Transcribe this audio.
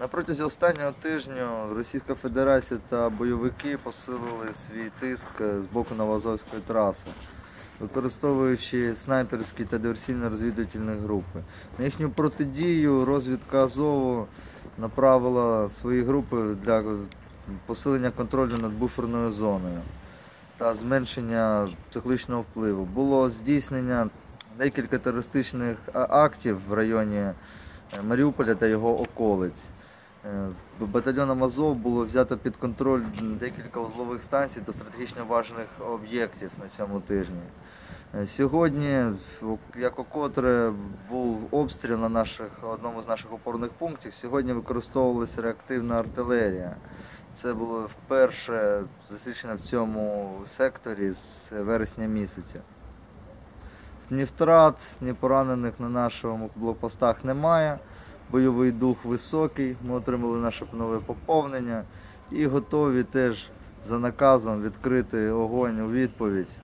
На протязі останнього тижня Російська Федерація та бойовики посилили свій тиск з боку Новоазовської траси, використовуючи снайперські та диверсійно-розвідувальні групи. На їхню протидію розвідка Азову направила свої групи для посилення контролю над буферною зоною та зменшення психологічного впливу. Було здійснення декілька терористичних актів в районі Маріуполя та його околиць. Е, Батальйоном Азов було взято під контроль декілька узлових станцій та стратегічно важливих об'єктів на цьому тижні. Е, Сьогодні, як окотре був обстріл на наших, одному з наших опорних пунктів, сьогодні використовувалася реактивна артилерія. Це було вперше засвідчено в цьому секторі з вересня місяця. Ні втрат, ні поранених на нашому блокпостах немає. Бойовий дух високий. Ми отримали наше нове поповнення і готові теж за наказом відкрити огонь у відповідь